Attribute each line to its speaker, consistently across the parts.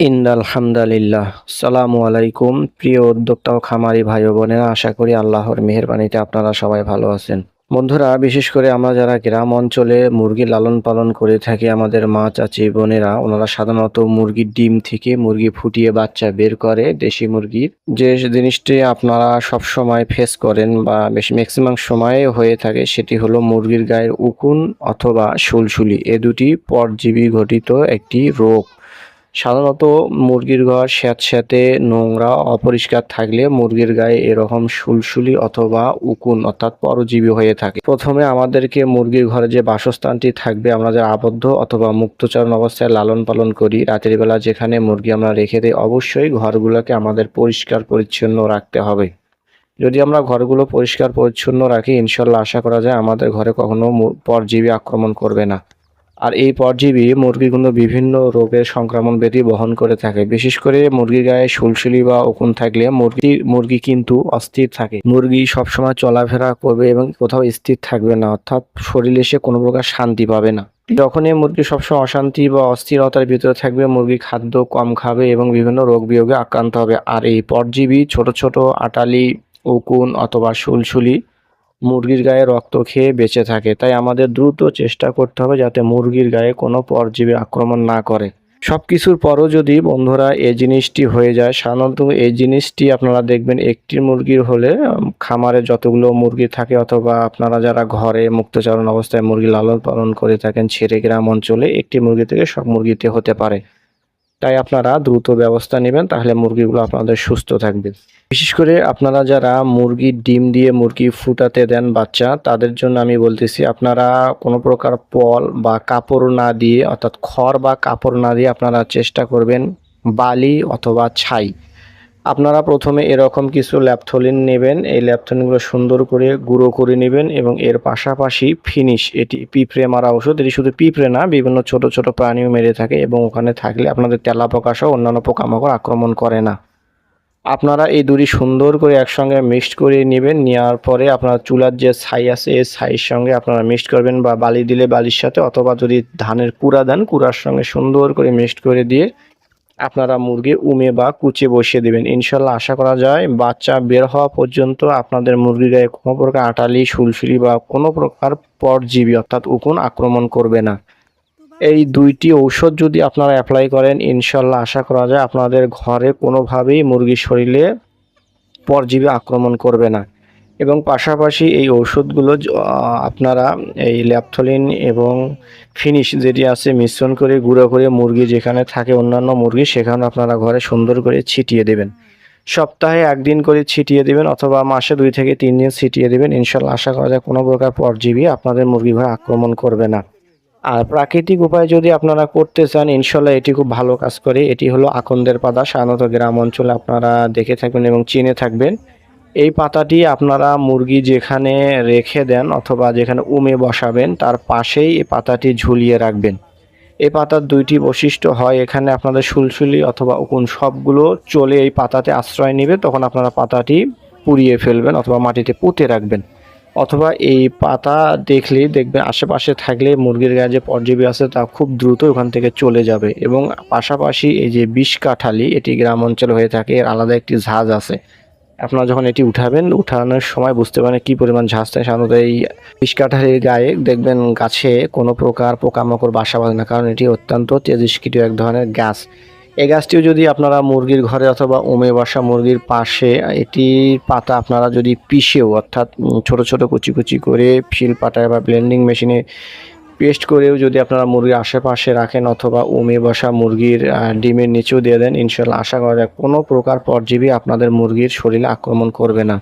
Speaker 1: ইন্দাল হামদালিল্লাহ। সালামু আলাইকুম, প্রিয় উদ্যোক্তা ও খামারি ভাই বোনেরা, আশা করি আল্লাহর মেহেরবানিতে আপনারা সবাই ভালো আছেন। বন্ধুরা, বিশেষ করে আমরা যারা গ্রাম অঞ্চলে মুরগি লালন পালন করে থাকি, আমাদের মা, চাচি, বোনেরা, ওনারা সাধারণত মুরগির ডিম থেকে মুরগি ফুটিয়ে বাচ্চা বের করে দেশি মুরগির যে জিনিসটি আপনারা সব সময় ফেস করেন বা বেশি ম্যাক্সিমাম সময়ে হয়ে থাকে, সেটি হলো মুরগির গায়ের উকুন অথবা সুলসুলি। এ দুটি পরজীবী ঘটিত একটি রোগ। সাধারণত মুরগির ঘর স্যাঁতস্যাঁতে নোংরা, অপরিষ্কার থাকলে মুরগির গায়ে এরকম সুলসুলি অথবা উকুন অর্থাৎ পরজীবী হয়ে থাকে। প্রথমে আমাদেরকে মুরগির ঘরে যে বাসস্থানটি থাকবে, আমরা যে আবদ্ধ অথবা মুক্তচরণ অবস্থায় লালন পালন করি, রাতের বেলা যেখানে মুরগি আমরা রেখে দিই, অবশ্যই ঘরগুলোকে আমাদের পরিষ্কার পরিচ্ছন্ন রাখতে হবে। যদি আমরা ঘরগুলো পরিষ্কার পরিচ্ছন্ন রাখি, ইনশাল্লাহ আশা করা যায় আমাদের ঘরে কখনো পরজীবী আক্রমণ করবে না। আর এই পরজীবী মুরগিগুলো বিভিন্ন রোগের সংক্রমণ ব্যাধি বহন করে থাকে। বিশেষ করে মুরগির গায়ে সুলসুলি বা উকুন থাকলে মুরগি মুরগি কিন্তু অস্থির থাকে। মুরগি সবসময় চলাফেরা করবে এবং কোথাও স্থির থাকবে না, অর্থাৎ শরীরে সে কোনো প্রকার শান্তি পাবে না। যখনই মুরগি সবসময় অশান্তি বা অস্থিরতার ভিতরে থাকবে, মুরগি খাদ্য কম খাবে এবং বিভিন্ন রোগ বিয়োগে আক্রান্ত হবে। আর এই পরজীবী ছোট ছোট আটালি, উকুন অথবা সুলসুলি মুরগির গায়ে রক্ত খেয়ে বেঁচে থাকে। তাই আমাদের দ্রুত চেষ্টা করতে হবে যাতে মুরগির গায়ে কোনো পরজীবী আক্রমণ না করে। সব কিছুর পরও যদি বন্ধুরা এই জিনিসটি হয়ে যায়, সাধারণত এই জিনিসটি আপনারা দেখবেন একটি মুরগির হলে খামারে যতগুলো মুরগি থাকে অথবা আপনারা যারা ঘরে মুক্তচারণ অবস্থায় মুরগি লালন পালন করে থাকেন, ছেড়ে গ্রাম অঞ্চলে একটি মুরগি থেকে সব মুরগিতে হতে পারে। তাই আপনারা দ্রুত ব্যবস্থা নেবেন, তাহলে মুরগিগুলো আপনাদের সুস্থ থাকবে। বিশেষ করে আপনারা যারা মুরগির ডিম দিয়ে মুরগি ফুটাতে দেন বাচ্চা, তাদের জন্য আমি বলতেছি, আপনারা কোনো প্রকার পল বা কাপড় না দিয়ে, অর্থাৎ খড় বা কাপড় না দিয়ে আপনারা চেষ্টা করবেন বালি অথবা ছাই। আপনারা প্রথমে এরকম কিছু ল্যাপথলিন নেবেন। এই ল্যাপথলিনগুলো সুন্দর করে গুঁড়ো করে নেবেন এবং এর পাশাপাশি ফিনিশ এটি পিঁপড়ে মারা ওষুধ। এটি শুধু পিঁপড়ে না, বিভিন্ন ছোট ছোট প্রাণীও মেরে থাকে এবং ওখানে থাকলে আপনাদের তেলাপোকা সহ অন্যান্য পোকামাকড় আক্রমণ করে না। আপনারা এই দুটি সুন্দর করে একসঙ্গে মিক্সড করে নেবেন, নেওয়ার পরে আপনার চুলার যে ছাই আছে, এই ছাইয়ের সঙ্গে আপনারা মিক্সড করবেন বা বালি দিলে বালির সাথে অথবা যদি ধানের কুড়া দেন, কুড়ার সঙ্গে সুন্দর করে মিক্সড করে দিয়ে আপনারা মুরগি উমে বা কুচে বসিয়ে দেবেন। ইনশাল্লাহ আশা করা যায় বাচ্চা বের হওয়া পর্যন্ত আপনাদের মুরগির গায়ে কোনো প্রকার আটালি সুলসুলি বা কোনো প্রকার পরজীবী অর্থাৎ উকুন আক্রমণ করবে না। এই দুইটি ঔষধ যদি আপনারা অ্যাপ্লাই করেন, ইনশাল্লাহ আশা করা যায় আপনাদের ঘরে কোনোভাবেই মুরগির শরীরে পরজীবী আক্রমণ করবে না। এবং পাশাপাশি এই আহ, আপনারা এই ল্যাপথলিন এবং ফিনিশ যেটি আছে মিশ্রণ করে গুঁড়ো করে মুরগি যেখানে থাকে অন্যান্য মুরগি সেখানে আপনারা ঘরে সুন্দর করে ছিটিয়ে দেবেন। সপ্তাহে একদিন করে ছিটিয়ে দেবেন অথবা মাসে দুই থেকে তিন দিন ছিটিয়ে দেবেন। ইনশাল্লাহ আশা করা যায় কোনো প্রকার পরজীবী আপনাদের মুরগি ঘরে আক্রমণ করবে না। আর প্রাকৃতিক উপায় যদি আপনারা করতে চান ইনশাল্লাহ এটি খুব ভালো কাজ করে। এটি হলো আকন্দের পাতা সাধারণত গ্রাম অঞ্চলে আপনারা দেখে থাকবেন এবং চিনে থাকবেন। এই পাতাটি আপনারা মুরগি যেখানে রেখে দেন অথবা যেখানে উমে বসাবেন, তার পাশেই এই পাতাটি ঝুলিয়ে রাখবেন। এই পাতার দুইটি বৈশিষ্ট্য হয়, এখানে আপনাদের সুলসুলি অথবা উকুন সবগুলো চলে এই পাতাতে আশ্রয় নেবে, তখন আপনারা পাতাটি পুড়িয়ে ফেলবেন অথবা মাটিতে পুঁতে রাখবেন। অথবা এই পাতা দেখলেই দেখবেন আশেপাশে থাকলে মুরগির গায়ে যে পরজীবী আছে, তা খুব দ্রুত ওখান থেকে চলে যাবে এবং পাশাপাশি এই যে বিষ কাঠালি, এটি গ্রাম অঞ্চলে হয়ে থাকে, এর আলাদা একটি ঝাঁজ আছে। আপনারা যখন এটি উঠাবেন, উঠানোর সময় বুঝতে পারেন কি পরিমাণ ঝাঁজ থাকে সাধারণত এই বিষ কাঠালির গায়ে দেখবেন গাছে কোনো প্রকার পোকামাকড় বাসা বাঁধে না, কারণ এটি অত্যন্ত তেজস্ক্রিয় এক ধরনের গাছ এই গাছটিও যদি আপনারা মুরগির ঘরে অথবা উমে বসা মুরগির পাশে এটির পাতা আপনারা যদি পিষেও, অর্থাৎ ছোট ছোট কুচি কুচি করে শিল পাটায় বা ব্লেন্ডিং মেশিনে পেস্ট করেও যদি আপনারা মুরগির আশেপাশে রাখেন অথবা উমে বসা মুরগির ডিমের নিচেও দিয়ে দেন ইনশাল্লাহ আশা করা যায় কোনো প্রকার পরজীবী আপনাদের মুরগির শরীরে আক্রমণ করবে না।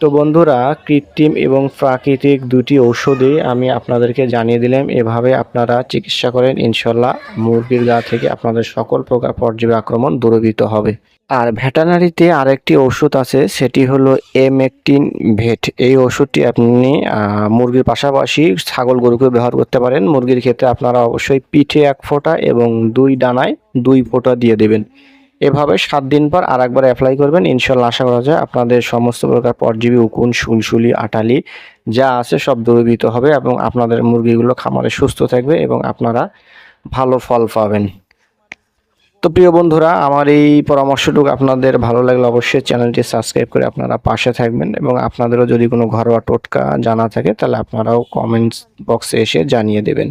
Speaker 1: তো বন্ধুরা, কৃত্রিম এবং প্রাকৃতিক দুটি ঔষধে আমি আপনাদেরকে জানিয়ে দিলাম। এভাবে আপনারা চিকিৎসা করেন ইনশাল্লাহ মুরগির গা থেকে আপনাদের সকল প্রকার পরজীবী আক্রমণ দূরীভূত হবে। আর ভেটানারিতে আরেকটি ওষুধ আছে, সেটি হলো এমেকটিন ভেট। এই ওষুধটি আপনি মুরগির পাশাপাশি ছাগল গরুকে ব্যবহার করতে পারেন। মুরগির ক্ষেত্রে আপনারা অবশ্যই পিঠে এক ফোঁটা এবং দুই ডানায় দুই ফোঁটা দিয়ে দেবেন। এভাবে সাত দিন পর আর একবার অ্যাপ্লাই করবেন। ইনশাল্লাহ আশা করা যায় আপনাদের সমস্ত প্রকার পরজীবী উকুন সুলসুলি আটালি যা আছে সব দূরীভূত হবে এবং আপনাদের মুরগিগুলো খামারে সুস্থ থাকবে এবং আপনারা ভালো ফল পাবেন। তো প্রিয় বন্ধুরা, আমার এই পরামর্শটুকু আপনাদের ভালো লাগলে অবশ্যই চ্যানেলটি সাবস্ক্রাইব করে আপনারা পাশে থাকবেন এবং আপনাদেরও যদি কোনো ঘরোয়া টোটকা জানা থাকে, তাহলে আপনারাও কমেন্টস বক্সে এসে জানিয়ে দেবেন।